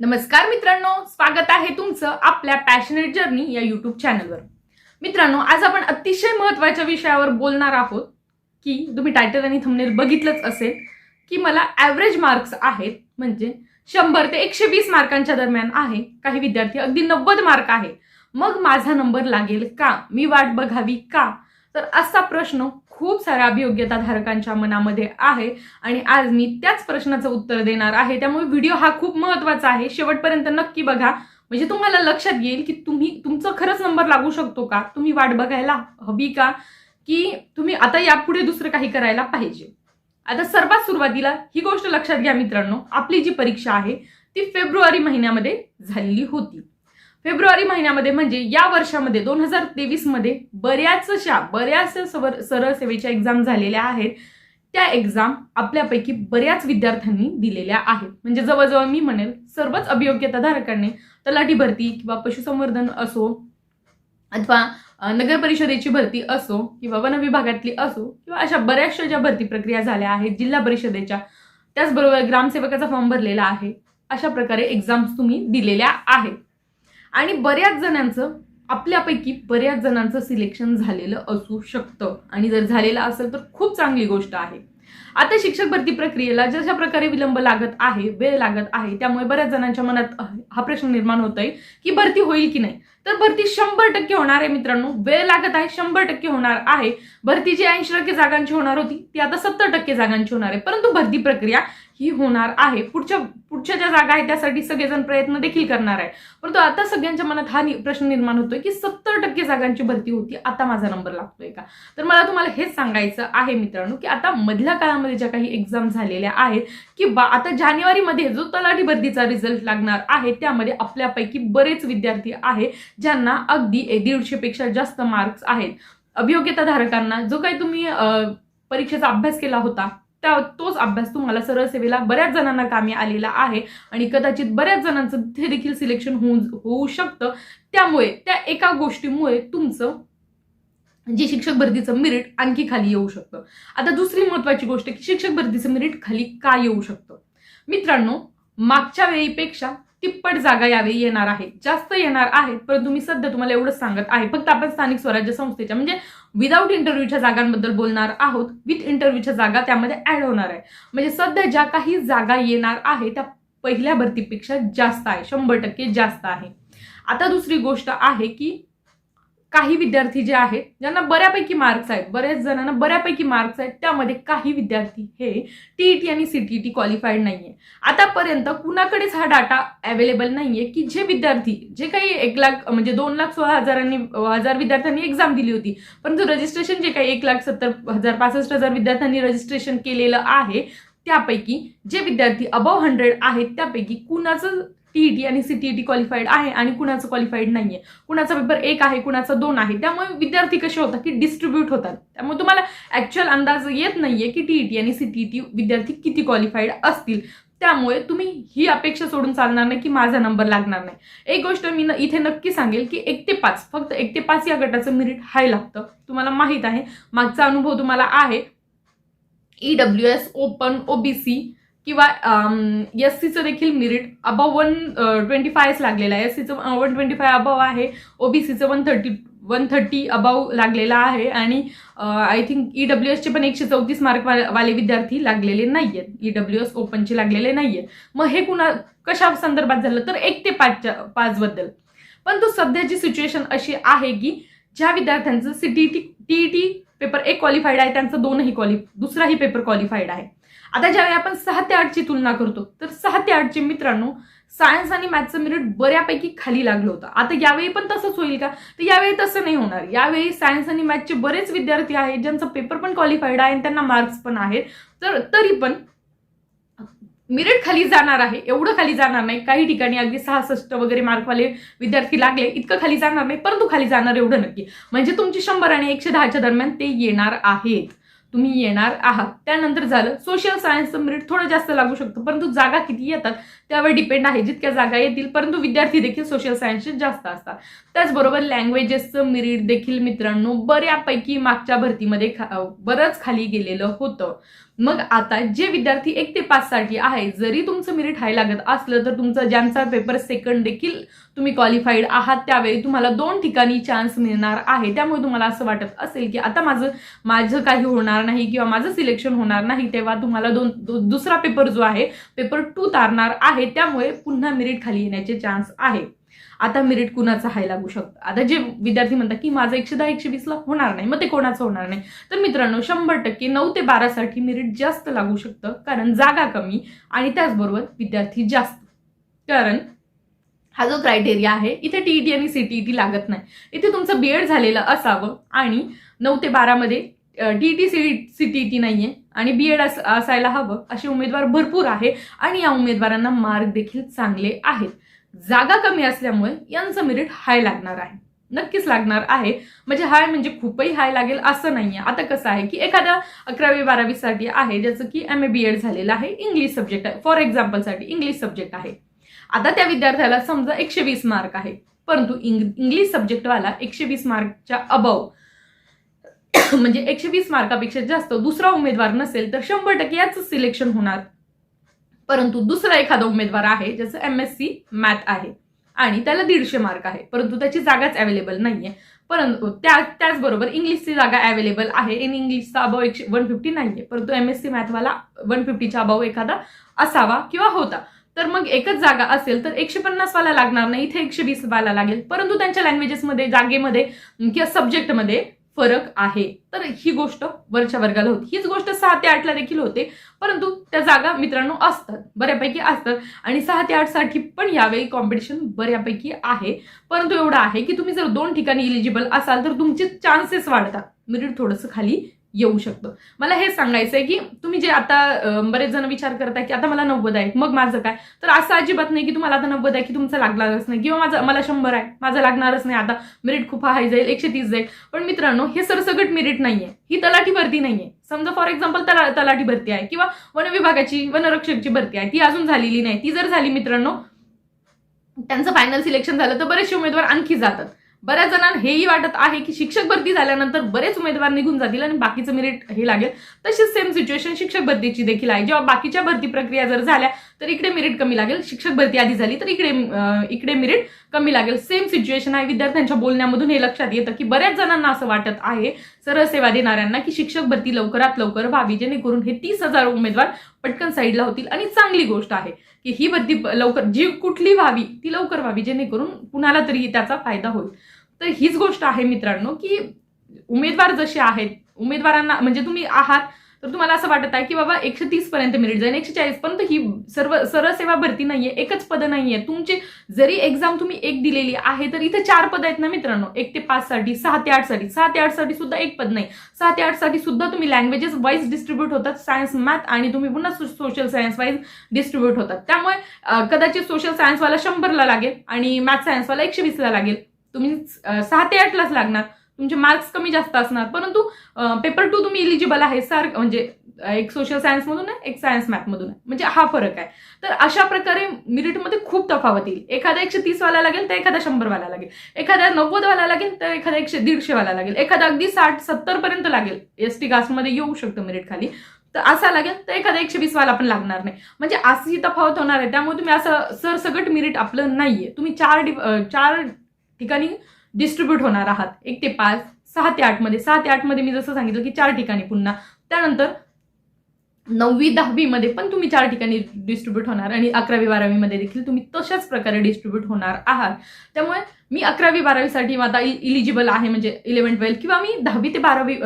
नमस्कार मित्रांनो स्वागत आहे तुमचं आपल्या पॅशनेट जर्नी या युट्यूब चॅनलवर मित्रांनो आज आपण अतिशय महत्त्वाच्या विषयावर बोलणार आहोत की तुम्ही टायटल आणि थंबनेल बघितलंच असेल की मला ॲव्हरेज मार्क्स आहेत म्हणजे शंभर ते एकशे वीस मार्कांच्या दरम्यान आहे काही विद्यार्थी अगदी नव्वद मार्क आहे. मग माझा नंबर लागेल का? मी वाट बघावी का? तर असा प्रश्न खूप साऱ्या अभियोग्यता धारकांच्या मनामध्ये आहे. आणि आज मी त्याच प्रश्नाचं उत्तर देणार आहे. त्यामुळे व्हिडिओ हा खूप महत्त्वाचा आहे. शेवटपर्यंत नक्की बघा. म्हणजे तुम्हाला लक्षात येईल की तुम्ही तुमचं खरंच नंबर लागू शकतो का? तुम्ही वाट बघायला हवी का? की तुम्ही आता यापुढे दुसरं काही करायला पाहिजे. आता सर्वात सुरुवातीला ही गोष्ट लक्षात घ्या मित्रांनो. आपली जी परीक्षा आहे ती फेब्रुवारी महिन्यामध्ये झालेली होती. फेब्रुवारी महिन्यामध्ये म्हणजे या वर्षामध्ये दोन हजार तेवीसमध्ये बऱ्याचशा बऱ्याचशा सवर सरळ सेवेच्या एक्झाम झालेल्या आहेत. त्या एक्झाम आपल्यापैकी बऱ्याच विद्यार्थ्यांनी दिलेल्या आहेत. म्हणजे जवळजवळ मी म्हणेल सर्वच अभियोग्यता धारकांनी तलाठी भरती किंवा पशुसंवर्धन असो अथवा नगर परिषदेची भरती असो किंवा वन विभागातली असो किंवा अशा बऱ्याचशा ज्या भरती प्रक्रिया झाल्या आहेत जिल्हा परिषदेच्या त्याचबरोबर ग्रामसेवकाचा फॉर्म भरलेला आहे. अशा प्रकारे एक्झाम्स तुम्ही दिलेल्या आहेत. आणि बऱ्याच जणांचं आपल्यापैकी बऱ्याच जणांचं सिलेक्शन झालेलं असू शकतं. आणि जर झालेलं असेल तर खूप चांगली गोष्ट आहे. आता शिक्षक भरती प्रक्रियेला जशा प्रकारे विलंब लागत आहे वेळ लागत आहे त्यामुळे बऱ्याच जणांच्या मनात हा प्रश्न निर्माण होत आहे की भरती होईल की नाही. तर भरती शंभर टक्के होणार आहे मित्रांनो. वेळ लागत आहे शंभर टक्के होणार आहे. भरती जी ऐंशी टक्के जागांची होणार होती ती आता सत्तर टक्के जागांची होणार आहे. परंतु भरती प्रक्रिया ही होणार आहे. पुढच्या पुढच्या ज्या जागा आहेत त्यासाठी सगळेजण प्रयत्न देखील करणार आहे. परंतु आता सगळ्यांच्या मनात हा नि- प्रश्न निर्माण होतोय की सत्तर टक्के जागांची भरती होती आता माझा नंबर लागतोय का? तर मला तुम्हाला हेच सांगायचं आहे मित्रांनो की आता मधल्या काळामध्ये ज्या काही एक्झाम झालेल्या आहेत किंवा आता जानेवारीमध्ये जो तलाठी भरतीचा रिझल्ट लागणार आहे त्यामध्ये आपल्यापैकी बरेच विद्यार्थी आहे ज्यांना अगदी दीडशेपेक्षा जास्त मार्क्स आहेत. अभियोग्यता धारकांना जो काही तुम्ही परीक्षेचा अभ्यास केला होता त्या तोच अभ्यास तुम्हाला सरळ सेवेला बऱ्याच जणांना कामी आलेला आहे आणि कदाचित बऱ्याच जणांचं तिथे देखील सिलेक्शन होऊ होऊ शकतं. त्यामुळे त्या एका गोष्टीमुळे तुमचं जे शिक्षक भरतीचं मेरिट आणखी खाली येऊ शकतं. आता दुसरी महत्वाची गोष्ट की शिक्षक भरतीचं मेरिट खाली का येऊ शकतं? मित्रांनो मागच्या वेळीपेक्षा तिप्पट जागा यावेळी येणार आहे. जास्त येणार आहेत परंतु मी सध्या तुम्हाला एवढंच सांगत आहे. फक्त आपण स्थानिक स्वराज्य संस्थेच्या म्हणजे विदाऊट इंटरव्ह्यूच्या जागांबद्दल बोलणार आहोत. विथ इंटरव्ह्यूच्या जागा त्यामध्ये ऍड होणार आहे. म्हणजे सध्या ज्या काही जागा येणार आहे त्या पहिल्या भरतीपेक्षा जास्त आहे. शंभर टक्के जास्त आहे. आता दुसरी गोष्ट आहे की काही विद्यार्थी जे आहेत ज्यांना बऱ्यापैकी मार्क्स आहेत बऱ्याच जणांना बऱ्यापैकी मार्क्स आहेत त्यामध्ये काही विद्यार्थी हे टीईटी आणि सीटीईटी क्वालिफाईड नाहीये. आतापर्यंत कुणाकडेच हा डाटा अवेलेबल नाहीये की जे विद्यार्थी जे काही एक लाख म्हणजे दोन लाख सोळा हजारांनी हजार विद्यार्थ्यांनी एक्झाम दिली होती परंतु रजिस्ट्रेशन जे काही एक लाख सत्तर हजार पासष्ट हजार विद्यार्थ्यांनी रजिस्ट्रेशन केलेलं आहे त्यापैकी जे विद्यार्थी अबव हंड्रेड आहेत त्यापैकी कुणाचं टीईटी आणि सीटीईटी क्वालिफाईड आहे आणि कुणाचं क्वालिफाईड आहे कुणाचा पेपर एक आहे कुणाचा दोन आहे. त्यामुळे विद्यार्थी कसे होतात की डिस्ट्रीब्यूट होतात. त्यामुळे तुम्हाला ॲक्च्युअल अंदाज येत नाही आहे की टीईटी आणि सीटीईटी विद्यार्थी किती क्वालिफाईड असतील. त्यामुळे तुम्ही ही अपेक्षा सोडून चालणार नाही की माझा नंबर लागणार नाही. एक गोष्ट मी न- इथे नक्की सांगेल की एक ते पाच फक्त एक ते पाच या गटाचं मेरिट हाय लागतं. तुम्हाला माहीत आहे. मागचा अनुभव तुम्हाला आहे. E W S open OBC किंवा एस सीचं देखील मिरिट अबव वन ट्वेंटी फायच लागलेलं आहे. एस सीचं वन ट्वेंटी फाय अबव आहे. ओबीसीचं one thirty one thirty above लागलेला आहे. आणि आय थिंक ई डब्ल्यू एसचे पण एकशे चौतीस मार्क वाले विद्यार्थी लागलेले नाही आहेत ई डब्ल्यू एस ओपनचे लागलेले नाही आहेत मग हे कुणा कशा संदर्भात झालं? तर एक ते पाचच्या पाचबद्दल पण तो सध्याची सिच्युएशन अशी आहे की ज्या विद्यार्थ्यांचं C T T T paper एक क्वालिफाईड आहे त्यांचं दोनही क्वालि दुसराही पेपर क्वालिफाईड आहे. आता ज्यावेळी आपण सहा ते आठची तुलना करतो तर सहा ते आठचे मित्रांनो सायन्स आणि मॅथ्सचं मेरिट बऱ्यापैकी खाली लागलं होतं. आता यावेळी पण तसंच होईल का? तर यावेळी तसं नाही होणार. यावेळी सायन्स आणि मॅथ्सचे बरेच विद्यार्थी आहेत ज्यांचा पेपर पण क्वालिफाईड आहे आणि त्यांना मार्क्स पण आहेत. तर तरी पण मिरट खाली जाणार आहे. एवढं खाली जाणार नाही. काही ठिकाणी अगदी सहासष्ट वगैरे मार्कवाले विद्यार्थी लागले इतकं खाली जाणार नाही परंतु खाली जाणार एवढं नक्की. म्हणजे तुमची शंभर आणि एकशे दहाच्या दरम्यान ते येणार आहेत. तुम्ही येणार आहात. त्यानंतर झालं सोशल सायन्सचं मेरिट थोडं जास्त लागू शकतं परंतु जागा किती येतात त्यावर डिपेंड आहे. जितक्या जागा येतील परंतु विद्यार्थी देखील सोशल सायन्सचे जास्त असतात. त्याचबरोबर लँग्वेजेसचं मेरिट देखील मित्रांनो बऱ्यापैकी मागच्या भरतीमध्ये खा- बरंच खाली गेलेलं होतं. मग आता जे विद्यार्थी एक ते पाच साठी आहे जरी तुमचं मेरिट हाय लागत असलं तर तुमचा ज्यांचा पेपर सेकंड देखील तुम्ही क्वालिफाईड आहात त्यावेळी तुम्हाला दोन ठिकाणी चान्स मिळणार आहे. त्यामुळे तुम्हाला असं वाटत असेल की आता माझं माझं काही होणार नाही किंवा माझं सिलेक्शन होणार नाही तेव्हा तुम्हाला दोन दु- दुसरा पेपर जो आहे पेपर टू तारणार आहे. त्यामुळे पुन्हा मेरिट खाली येण्याचे चान्स आहे. आता मेरिट कुणाचं हाय लागू शकतं? आता जे विद्यार्थी म्हणतात की माझं एकशे दहा एकशे वीसला होणार नाही मग ते कोणाचं होणार नाही? तर मित्रांनो शंभर टक्के नऊ ते बारासाठी मेरिट जास्त लागू शकतं कारण जागा कमी आणि त्याचबरोबर विद्यार्थी जास्त. कारण हा जो क्रायटेरिया आहे इथे टीईटी आणि सीटीईटी लागत नाही. इथे तुमचं बीएड झालेलं असावं आणि नऊ ते बारामध्ये टीईटी सी सीटीईटी आहे आणि बी एड असायला हवं असे उमेदवार भरपूर आहे आणि या उमेदवारांना मार्क देखील चांगले आहेत. जागा कमी असल्यामुळे यांचं मेरिट हाय लागणार आहे. नक्कीच लागणार आहे. म्हणजे हाय म्हणजे खूपही हाय लागेल असं नाहीये. आता कसं आहे की एखाद्या अकरावी बारावीसाठी आहे ज्याचं की एम ए बी एड झालेलं आहे इंग्लिश सब्जेक्ट आहे. फॉर एक्झाम्पलसाठी इंग्लिश सब्जेक्ट आहे. आता त्या विद्यार्थ्याला समजा एकशे वीस मार्क आहे. परंतु इंग इंग्लिश सब्जेक्टवाला एकशे वीस मार्कच्या अबव म्हणजे एकशे वीस मार्कापेक्षा जास्त दुसरा उमेदवार नसेल तर शंभर टक्के याच सिलेक्शन होणार. परंतु दुसरा एखादा उमेदवार आहे ज्याचं एम एस सी मॅथ आहे आणि त्याला दीडशे मार्क आहे. परंतु त्याची जागाच अवेलेबल नाहीये. परंतु त्या त्याचबरोबर इंग्लिशची जागा अवेलेबल आहे. इन इंग्लिशचा अभाव एकशे वन फिफ्टी नाहीये. परंतु एम एस सी मॅथवाला वन फिफ्टीचा अभाव एखादा असावा किंवा होता. तर मग एकच जागा असेल तर एकशे पन्नास वाला लागणार नाही. इथे एकशे वीस वाला लागेल. परंतु त्यांच्या लँग्वेजेसमध्ये जागेमध्ये किंवा सब्जेक्टमध्ये फरक आहे. तर ही गोष्ट वरच्या वर्गाला होती. हीच गोष्ट सहा ते आठला देखील होते. परंतु त्या जागा मित्रांनो असतात. बऱ्यापैकी असतात. आणि सहा ते आठसाठी पण यावेळी कॉम्पिटिशन बऱ्यापैकी आहे. परंतु एवढं आहे की तुम्ही जर दोन ठिकाणी इलिजिबल असाल तर तुमचे चान्सेस वाढतात. मेरिट थोडंसं खाली येऊ शकतं. मला हे सांगायचं आहे की तुम्ही जे आता बरेच जण विचार करताय की आता मला नव्वद आहे मग माझं काय? तर असं अजिबात नाही की तुम्हाला आता नव्वद आहे की तुमचं लागणारच नाही. किंवा माझं मला शंभर आहे माझं लागणारच नाही. आता मेरिट खूप हाय जाईल एकशे तीस जाईल. पण मित्रांनो हे सरसकट मेरिट नाहीये. ही तलाठी भरती नाहीये. समजा फॉर एक्झाम्पल तला तलाठी भरती आहे किंवा वन विभागाची वनरक्षकची भरती आहे. ती अजून झालेली नाही. ती जर झाली मित्रांनो त्यांचं फायनल सिलेक्शन झालं तर बरेचसे उमेदवार आणखी जातात. बऱ्याच जणांना हेही वाटत आहे की शिक्षक भरती झाल्यानंतर बरेच उमेदवार निघून जातील आणि बाकीचं मेरिट हे लागेल. तशीच सेम सिच्युएशन शिक्षक भरतीची देखील आहे. जेव्हा बाकीच्या भरती प्रक्रिया जर झाल्या तर इकडे मेरिट कमी लागेल. शिक्षक भरती आधी झाली तर इकडे इकडे मेरिट कमी लागेल. सेम सिच्युएशन आहे विद्यार्थ्यांच्या बोलण्यामधून हे लक्षात येतं की बऱ्याच जणांना असं वाटत आहे सरळ सेवा देणाऱ्यांना की शिक्षक भरती लवकरात लवकर व्हावी जेणेकरून हे तीस हजार उमेदवार पटकन साईडला होतील. आणि चांगली गोष्ट आहे की ही भरती लवकर जी कुठली व्हावी ती लवकर व्हावी जेणेकरून कुणाला तरी त्याचा फायदा होईल. तर हीच गोष्ट आहे मित्रांनो की उमेदवार जसे आहेत उमेदवारांना म्हणजे तुम्ही आहात तर तुम्हाला असं वाटत आहे की बाबा एकशे तीस पर्यंत मेरिट जाईल एकशे चाळीस पर्यंत ही सर्व सरळ सेवा भरती नाहीये एकच पद नाहीये. तुमची जरी एक्झाम तुम्ही एक दिलेली आहे तर इथे चार पद आहेत ना मित्रांनो एक ते पाच साठी सहा ते आठसाठी. सहा ते आठसाठी सुद्धा एक पद नाही. सहा ते आठसाठी सुद्धा तुम्ही लँग्वेजेस वाईज डिस्ट्रीब्यूट होतात सायन्स मॅथ आणि तुम्ही पुन्हा सोशल सायन्स वाईज डिस्ट्रीब्यूट होतात. त्यामुळे कदाचित सोशल सायन्सवाला शंभरला लागेल आणि मॅथ सायन्सवाला एकशे वीसला लागेल. तुम्ही सहा ते आठलाच लागणार. तुमचे मार्क्स कमी जास्त असणार. परंतु पेपर टू तुम्ही इलिजिबल आहे. सार म्हणजे एक सोशल सायन्समधून आहे एक सायन्स मॅथमधून आहे. म्हणजे हा फरक आहे. तर अशा प्रकारे मिरिटमध्ये खूप तफावत येईल. एखादा एकशे तीसवाला लागेल तर एखादा शंभरवाला लागेल. एखाद्या नव्वदवाला लागेल तर एखादा एकशे दीडशेवाला लागेल. एखादा अगदी साठ सत्तरपर्यंत लागेल. एस टी कास्टमध्ये येऊ शकतं मिरिट खाली. तर असा लागेल तर एखादा एकशे वीसवाला पण लागणार नाही. म्हणजे अशी तफावत होणार आहे. त्यामुळे तुम्ही असं सरसकट मिरिट आपलं नाहीये. तुम्ही चार डि चार ठिकाणी डिस्ट्रीब्यूट होणार आहात. एक ते पाच सहा ते आठमध्ये सहा ते आठमध्ये मी जसं सांगितलं की चार ठिकाणी पुन्हा. त्यानंतर नववी दहावीमध्ये पण तुम्ही चार ठिकाणी डिस्ट्रीब्यूट होणार आणि अकरावी बारावीमध्ये देखील तुम्ही तशाच प्रकारे डिस्ट्रीब्यूट होणार आहात. त्यामुळे मी अकरावी बारावीसाठी आता इलिजिबल आहे म्हणजे इलेव्हन ट्वेल्थ किंवा मी दहावी ते बारावी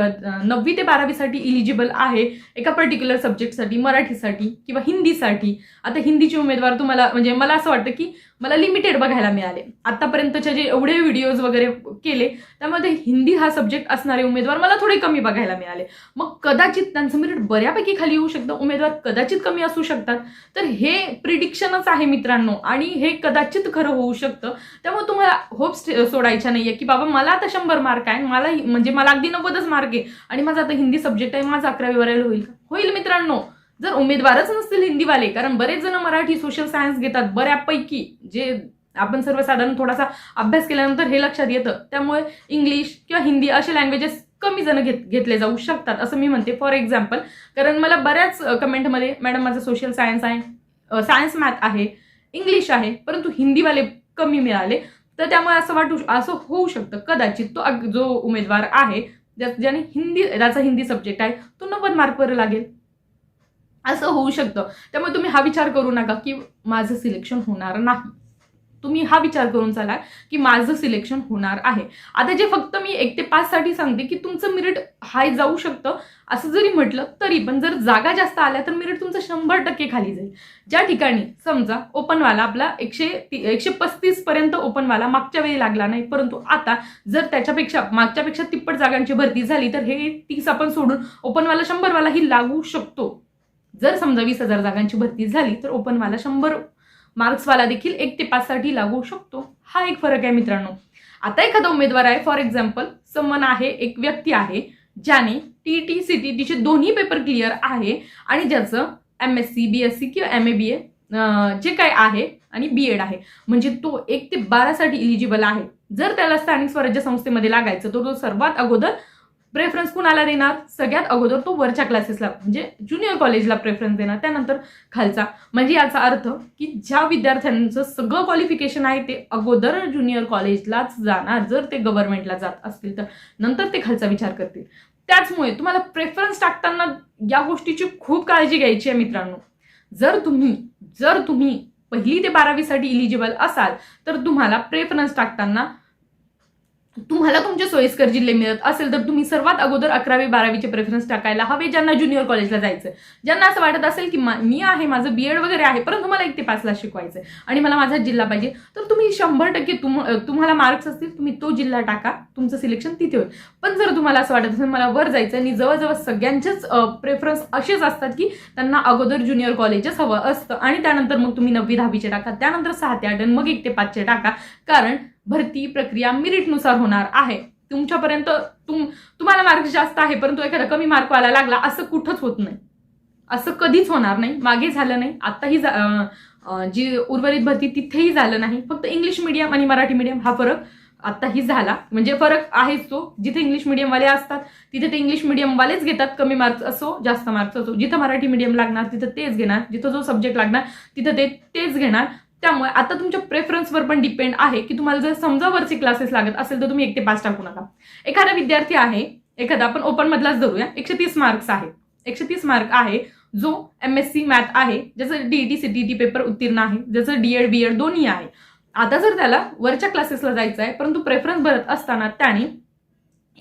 नववी ते बारावीसाठी इलिजिबल आहे एका पर्टिक्युलर सब्जेक्टसाठी मराठीसाठी किंवा हिंदीसाठी आता हिंदीचे उमेदवार तुम्हाला म्हणजे मला असं वाटतं की मला लिमिटेड बघायला मिळाले. आतापर्यंतचे जे एवढे व्हिडिओज वगैरे केले त्यामध्ये हिंदी हा सब्जेक्ट असणारे उमेदवार मला थोडे कमी बघायला मिळाले. मग कदाचित त्यांचं मेरिट बऱ्यापैकी खाली येऊ शकतं उमेदवार कदाचित कमी असू शकतात. तर हे प्रिडिक्शनच आहे मित्रांनो आणि हे कदाचित खरं होऊ शकतं. त्यामुळे तुम्हाला होप्स सोडायच्या नाहीये की बाबा मला आता शंभर मार्क आहे मला म्हणजे मला अगदी नव्वदच मार्क आहे आणि माझा आता हिंदी सब्जेक्ट आहे माझा अकरावी वरायला होईल का? होईल मित्रांनो. जर उमेदवारच नसतील हिंदीवाले कारण बरेच जण मराठी सोशल सायन्स घेतात बऱ्यापैकी जे आपण सर्वसाधारण थोडासा अभ्यास केल्यानंतर हे लक्षात येतं. त्यामुळे इंग्लिश किंवा हिंदी असे लँग्वेजेस कमी जण घेत घेतले जाऊ शकतात असं मी म्हणते. फॉर एक्झाम्पल कारण मला बऱ्याच कमेंटमध्ये मॅडम माझं सोशल सायन्स आहे सायन्स मॅथ आहे इंग्लिश आहे परंतु हिंदीवाले कमी मिळाले. तर त्यामुळे असं वाटू असं होऊ शकतं. कदाचित तो जो उमेदवार आहे ज्या- ज्याने हिंदी ज्याचा हिंदी सब्जेक्ट आहे तो नव्वद मार्कवर लागेल. असं होऊ शकतं. त्यामुळे तुम्ही हा विचार करू नका की माझं सिलेक्शन होणार नाही. तुम्ही हा विचार करून चाला की माझं सिलेक्शन होणार आहे. आता जे फक्त मी एक ते पाचसाठी सांगते की तुमचं मिरिट हाय जाऊ शकतं. असं जरी म्हटलं तरी पण जर जागा जास्त आल्या तर मिरिट तुमचं शंभर टक्के खाली जाईल. ज्या ठिकाणी समजा ओपनवाला आपला एकशे एकशे पस्तीसपर्यंत ओपनवाला मागच्या वेळी लागला नाही परंतु आता जर त्याच्यापेक्षा मागच्यापेक्षा तिप्पट जागांची भरती झाली तर हे तीस आपण सोडून ओपनवाला शंभरवाला ही लागू शकतो. जर समजा वीस हजार जागांची भरती झाली तर ओपनवाला शंभर मार्क्सवाला देखील एक ते पाचसाठी लागू शकतो. हा एक फरक आहे मित्रांनो. आता एखादा उमेदवार आहे फॉर एक्झाम्पल समन आहे एक व्यक्ती आहे ज्याने टी टी सी टी टीचे दोन्ही पेपर क्लिअर आहे आणि ज्याचं M S C B S C किंवा एम ए बी ए जे काय आहे आणि बी एड आहे. म्हणजे तो एक ते बारासाठी इलिजिबल आहे. जर त्याला स्थानिक स्वराज्य संस्थेमध्ये लागायचं तर तो सर्वात अगोदर प्रेफरन्स कुणाला देणार? सगळ्यात अगोदर तो वरच्या क्लासेसला म्हणजे ज्युनियर कॉलेजला प्रेफरन्स देणार त्यानंतर खालचा. म्हणजे याचा अर्थ की ज्या विद्यार्थ्यांचं सगळं क्वालिफिकेशन आहे ते अगोदर ज्युनियर कॉलेजलाच जाणार जर ते गव्हर्नमेंटला जात असतील तर. नंतर ते खालचा विचार करतील. त्याचमुळे तुम्हाला प्रेफरन्स टाकताना या गोष्टीची खूप काळजी घ्यायची आहे मित्रांनो. जर तुम्ही जर तुम्ही पहिली ते बारावीसाठी इलिजिबल असाल तर तुम्हाला प्रेफरन्स टाकताना तुम्हाला तुमचे सोयीस्कर जिल्हे मिळत असेल तर तुम्ही सर्वात अगोदर अकरावी बारावीचे प्रेफरन्स टाकायला हवे ज्यांना ज्युनियर कॉलेजला जायचं ज्यांना असं वाटत असेल की मी आहे माझं बीएड वगैरे आहे परंतु मला एक ते पाचला शिकवायचं आणि मला माझा जिल्हा पाहिजे तर तुम्ही शंभर टक्के तुम तुम्हाला मार्क्स असतील तुम्ही तो जिल्हा टाका तुमचं सिलेक्शन तिथे होईल. पण जर तुम्हाला असं वाटत असेल मला वर जायचं आणि जवळजवळ सगळ्यांचेच प्रेफरन्स असेच असतात की त्यांना अगोदर ज्युनियर कॉलेजच हवं असतं आणि त्यानंतर मग तुम्ही नववी दहावीचे टाका त्यानंतर सहा ते आठ आणि मग एक ते पाचचे टाका. कारण भरती प्रक्रिया मिरिटनुसार होणार आहे. तुमच्यापर्यंत तुम तुम्हाला मार्क जास्त आहे परंतु एखादा कमी मार्क व्हायला लागला असं कुठंच होत नाही. असं कधीच होणार नाही मागे झालं नाही. आत्ताही जी उर्वरित भरती तिथेही झालं नाही. फक्त इंग्लिश मिडियम आणि मराठी मिडियम हा फरक आत्ताही झाला. म्हणजे फरक आहेच तो. जिथे इंग्लिश मिडियमवाले असतात तिथे ते इंग्लिश मिडियमवालेच घेतात कमी मार्क्स असो जास्त मार्क्स असो. जिथं मराठी मिडियम लागणार तिथं तेच घेणार. जिथं जो सब्जेक्ट लागणार तिथं ते तेच घेणार. त्यामुळे आता तुमच्या प्रेफरन्सवर पण डिपेंड आहे की तुम्हाला जर समजा वरचे क्लासेस लागत असेल तर तुम्ही एक ते पाच टाकू नका. एखादा विद्यार्थी आहे एखादा आपण ओपन मधलाच धरूया. एकशे तीस मार्क्स आहे. एकशे तीस मार्क आहे जो एम एस सी मॅथ आहे ज्याचं डीईटी टी पेपर उत्तीर्ण आहे ज्याचं डीएड बीएड दोन्ही आहे. आता जर त्याला वरच्या क्लासेसला जायचं आहे परंतु प्रेफरन्स भरत असताना त्याने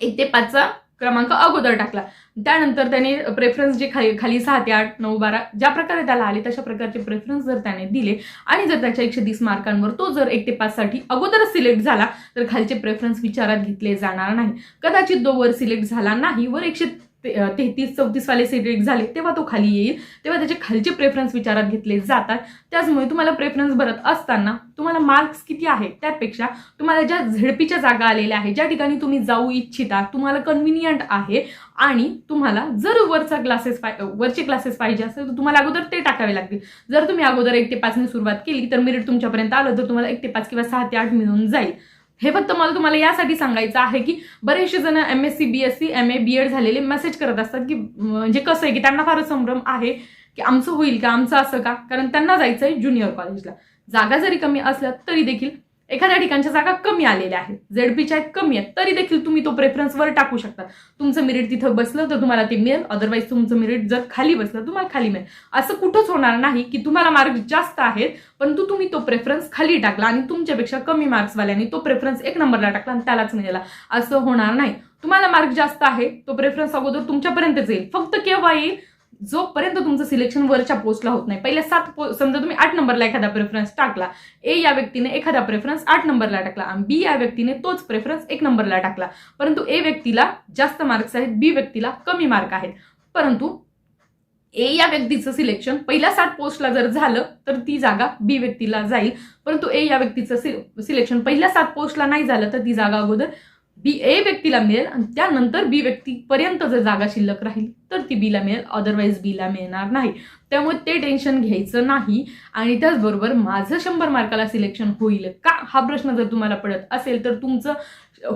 एक ते पाचचा क्रमांक अगोदर टाकला. त्यानंतर त्याने प्रेफरन्स जे खाली खाली सहा ते आठ नऊ बारा ज्या प्रकारे त्याला आले तशा प्रकारचे प्रेफरन्स जर त्याने दिले आणि जर त्याच्या एकशे तीस मार्कांवर तो जर एक ते पाचसाठी अगोदरच सिलेक्ट झाला तर खालचे प्रेफरन्स विचारात घेतले जाणार नाही. कदाचित तो वर सिलेक्ट झाला नाही वर एकशे तेहतीस चौतीस वाले सिलेक्ट झाले तेव्हा तो खाली येईल. तेव्हा त्याचे खालचे प्रेफरन्स विचारात घेतले जातात. त्याचमुळे तुम्हाला प्रेफरन्स भरत असताना तुम्हाला मार्क्स किती आहेत? त्यापेक्षा तुम्हाला ज्या झेडपीच्या जागा आलेल्या आहे ज्या ठिकाणी तुम्ही जाऊ इच्छिता तुम्हाला कन्व्हिनियंट आहे आणि तुम्हाला जर वरचा क्लासेस वरचे क्लासेस पाहिजे असेल तर तुम्हाला अगोदर ते टाकावे लागतील. जर तुम्ही अगोदर एक ते पाचने सुरुवात केली तर मेरिट तुमच्यापर्यंत आलं तर तुम्हाला एक ते पाच किंवा सहा ते आठ मिळून जाईल. हे फक्त मला तुम्हाला यासाठी सांगायचं आहे की बरेचसे जण M S C B S C M A B Ed झालेले मेसेज करत असतात की म्हणजे कसं आहे की त्यांना फारच संभ्रम आहे की आमचं होईल का आमचं असं का? कारण त्यांना जायचं आहे ज्युनियर कॉलेजला जागा जरी कमी असल्या तरी देखील एखाद्या ठिकाणच्या जागा कमी आलेल्या आहेत. झेडपीच्या आहेत कमी आहेत. तरी देखील तुम्ही तो प्रेफरन्स वर टाकू शकता. तुमचं मेरिट तिथं बसलं तर तुम्हाला ते मिळेल. अदरवाईज तुमचं मेरिट जर खाली बसलं तुम्हाला खाली मिळेल. असं कुठंच होणार नाही की तुम्हाला मार्क जास्त आहेत परंतु तुम्ही तो प्रेफरन्स खाली टाकला आणि तुमच्यापेक्षा कमी मार्क्सवाल्याने तो प्रेफरन्स एक नंबरला टाकला आणि त्यालाच मिळाला. असं होणार नाही. तुम्हाला मार्क जास्त आहे तो प्रेफरन्स अगोदर तुमच्यापर्यंतच येईल. फक्त केव्हा येईल? जोपर्यंत तुमचं सिलेक्शन वरच्या पोस्टला होत नाही पहिल्या सात पो समजा तुम्ही आठ नंबरला एखादा प्रेफरन्स टाकला ए या व्यक्तीने एखादा प्रेफरन्स आठ नंबरला टाकला आणि बी या व्यक्तीने तोच प्रेफरन्स एक नंबरला टाकला. परंतु ए व्यक्तीला जास्त मार्क्स आहेत बी व्यक्तीला कमी मार्क आहेत. परंतु ए या व्यक्तीचं सिलेक्शन पहिल्या सात पोस्टला जर झालं तर ती जागा बी व्यक्तीला जाईल. परंतु ए या व्यक्तीचं सिलेक्शन पहिल्या सात पोस्टला नाही झालं तर ती जागा अगोदर बी ए व्यक्तीला मिळेल आणि त्यानंतर बी व्यक्तीपर्यंत जर जागा शिल्लक राहील तर ती बीला मिळेल. अदरवाईज बीला मिळणार नाही. त्यामुळे ते टेन्शन घ्यायचं नाही. आणि त्याचबरोबर माझं शंभर मार्काला सिलेक्शन होईल का? हा प्रश्न जर तुम्हाला पडत असेल तर तुमचं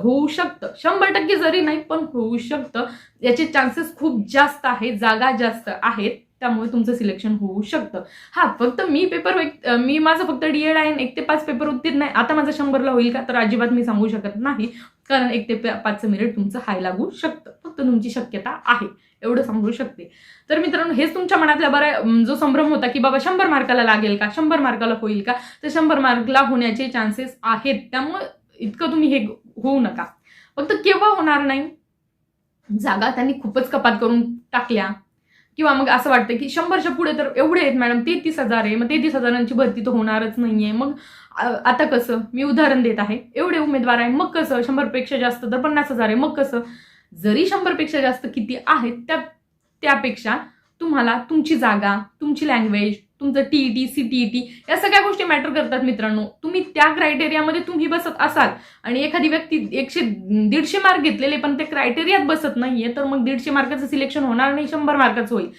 होऊ शकतं. शंभर टक्के जरी नाही पण होऊ शकतं. याचे चान्सेस खूप जास्त आहेत जागा जास्त आहेत. त्यामुळे तुमचं सिलेक्शन होऊ शकतं. हा फक्त मी पेपर मी माझं फक्त डीएड आहे एक ते पाच पेपर उत्तीर्ण नाही आता माझं शंभरला होईल का? तर अजिबात मी सांगू शकत नाही. कारण एक ते पाच पाचचं तुमचं हाय लागू शकतं. फक्त तुमची शक्यता आहे. एवढं सांगू शकते. तर मित्रांनो हेच तुमच्या मनातल्या बरा जो संभ्रम होता की बाबा शंभर मार्काला लागेल का? शंभर मार्काला होईल का? तर शंभर मार्कला होण्याचे चान्सेस आहेत. त्यामुळे इतकं तुम्ही हे होऊ नका. फक्त केव्हा होणार नाही? जागा त्यांनी खूपच कपात करून टाकल्या. किंवा मग असं वाटतं की शंभरच्या पुढे तर एवढे आहेत मॅडम तेहतीस हजार आहे. मग तेहतीस हजारांची भरती तर होणारच नाहीये. मग आता कसं? मी उदाहरण देत आहे. एवढे उमेदवार आहे मग कसं? शंभरपेक्षा जास्त तर पन्नास हजार आहे मग कसं? जरी शंभरपेक्षा जास्त किती आहेत त्या त्यापेक्षा तुम्हाला तुमची जागा तुमची लँग्वेज तुमचं T E T C T E T या सगळ्या गोष्टी मॅटर करतात मित्रांनो. तुम्ही त्या क्रायटेरियामध्ये तुम्ही बसत असाल आणि एखादी व्यक्ती एकशे दीडशे मार्क घेतलेले पण ते क्रायटेरियात बसत नाहीये तर मग दीडशे मार्काचं सिलेक्शन होणार नाही शंभर मार्काचं होईल.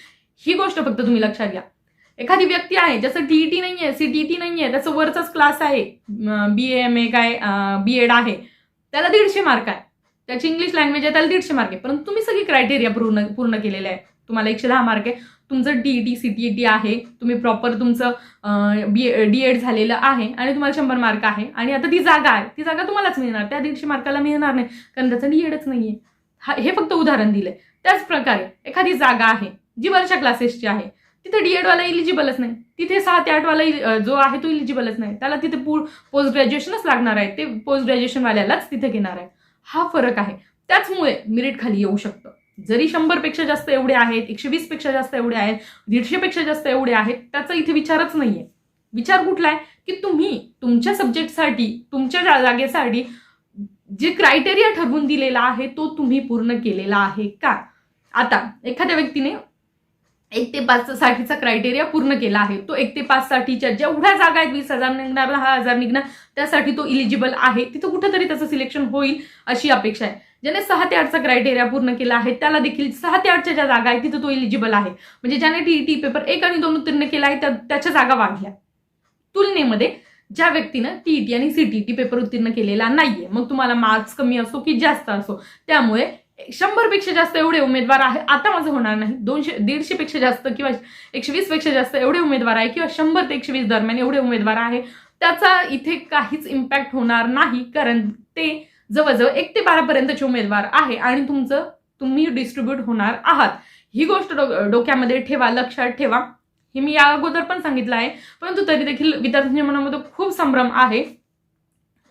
ही गोष्ट फक्त तुम्ही लक्षात घ्या. एखादी व्यक्ती आहे ज्याचं टीईटी टी सीटीईटी आहे त्याचं वरचाच क्लास आहे बी एम ए काय बी एड आहे त्याला दीडशे मार्क आहे. त्याची इंग्लिश लँग्वेज आहे त्याला दीडशे मार्क आहे. परंतु तुम्ही सगळी क्रायटेरिया पूर्ण पूर्ण केलेले आहे तुम्हाला एकशे दहा मार्क आहे. तुमचं टीईटी सीटीईटी आहे. तुम्ही प्रॉपर तुमचं बी डी एड झालेलं आहे आणि तुम्हाला शंभर मार्क आहे. आणि आता ती जागा आहे. ती जागा तुम्हालाच मिळणार. त्या दीडशे मार्काला मिळणार नाही. कारण त्याचं डी एडच नाही हा हे फक्त उदाहरण दिलंय. त्याच प्रकारे एखादी जागा आहे जी वर्षा क्लासेसची आहे. तिथे डीएडवाला इलिजिबलच नाही. तिथे सहा ते आठवाला जो आहे तो इलिजिबलच नाही. त्याला तिथे पोस्ट ग्रॅज्युएशनच लागणार आहे. ते पोस्ट ग्रॅज्युएशनवाल्यालाच तिथे घेणार आहे. हा फरक आहे. त्याचमुळे मिरिट खाली येऊ शकतं. जरी शंभरपेक्षा जास्त एवढे आहेत एकशे वीसपेक्षा जास्त एवढे आहेत दीडशेपेक्षा जास्त एवढे आहेत त्याचा इथे विचारच नाही आहे विचार कुठला आहे की तुम्ही तुमच्या सब्जेक्टसाठी तुमच्या जागेसाठी जे क्रायटेरिया ठरवून दिलेला आहे तो तुम्ही पूर्ण केलेला आहे का? आता एखाद्या व्यक्तीने एक ते पाच साठीचा क्रायटेरिया पूर्ण केला आहे. तो एक ते पाच साठीच्या जेवढ्या जागा आहेत वीस हजार निघणार दहा हजार निघणार त्यासाठी तो इलिजिबल आहे. तिथं कुठंतरी त्याचं सिलेक्शन होईल अशी अपेक्षा आहे. ज्याने सहा ते आठचा क्रायटेरिया पूर्ण केला आहे त्याला देखील सहा ते आठच्या ज्या जागा आहेत तिथं तो इलिजिबल आहे. म्हणजे ज्याने टीईटी पेपर एक आणि दोन उत्तीर्ण केला आहे त्या- त्याच्या जागा वाढल्या. तुलनेमध्ये ज्या व्यक्तीनं टीईटी आणि सीटीटी पेपर उत्तीर्ण केलेला नाहीये मग तुम्हाला मार्क्स कमी असो की जास्त असो त्यामुळे शंभरपेक्षा जास्त एवढे उमेदवार आहे. आता माझं होणार नाही. दोनशे दीडशे पेक्षा जास्त किंवा एकशे वीसपेक्षा जास्त एवढे उमेदवार आहे किंवा शंभर ते एकशे वीस दरम्यान एवढे उमेदवार आहे. त्याचा इथे काहीच इम्पॅक्ट होणार नाही कारण ते जवळजवळ एक ते बारा पर्यंतचे उमेदवार आहे आणि तुमचं तुम्ही डिस्ट्रीब्यूट होणार आहात. ही गोष्ट डो- डोक्यामध्ये ठेवा लक्षात ठेवा. हे मी या अगोदर पण सांगितलं आहे परंतु तरी देखील विद्यार्थ्यांच्या मनामध्ये खूप संभ्रम आहे.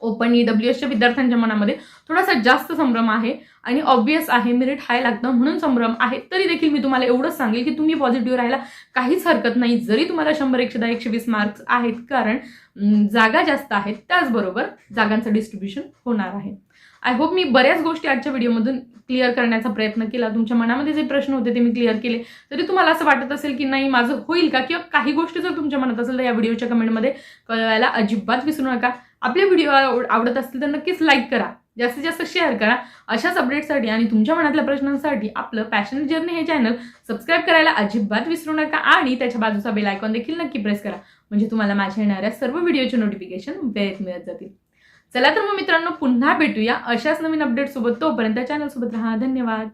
ओपन ईडब्ल्यू एसच्या विद्यार्थ्यांच्या मनामध्ये थोडासा जास्त संभ्रम आहे आणि ऑब्वियस आहे मेरिट हाय लागतं म्हणून संभ्रम आहे. तरी देखील मी तुम्हाला एवढंच सांगेल की तुम्ही पॉझिटिव्ह राहायला काहीच हरकत नाही जरी तुम्हाला शंभर एकशे दहा एकशे वीस मार्क्स आहेत. कारण जागा जास्त आहेत. त्याचबरोबर जागांचं डिस्ट्रीब्युशन होणार आहे. आय होप मी बऱ्याच गोष्टी आजच्या व्हिडिओमधून क्लिअर करण्याचा प्रयत्न केला. तुमच्या मनामध्ये जे प्रश्न होते ते मी क्लिअर केले. तरी तुम्हाला असं वाटत असेल की नाही माझं होईल का? किंवा काही गोष्टी जर तुमच्या मनात असेल तर या व्हिडिओच्या कमेंटमध्ये कळवायला अजिबात विसरू नका. आपले व्हिडिओ आवडत असतील तर नक्कीच लाईक करा. जास्तीत जास्त शेअर करा. अशाच अपडेटसाठी आणि तुमच्या मनातल्या प्रश्नांसाठी आपलं पॅशन जर्नी हे चॅनल सबस्क्राईब करायला अजिबात विसरू नका आणि त्याच्या बाजूचा बेल आयकॉन देखील नक्की प्रेस करा. म्हणजे तुम्हाला माझ्या येणाऱ्या सर्व व्हिडिओचे नोटिफिकेशन वेळेत मिळत जातील. चला तर मग मित्रांनो पुन्हा भेटूया अशाच नवीन अपडेटसोबत तोपर्यंत चॅनलसोबत राहा. धन्यवाद.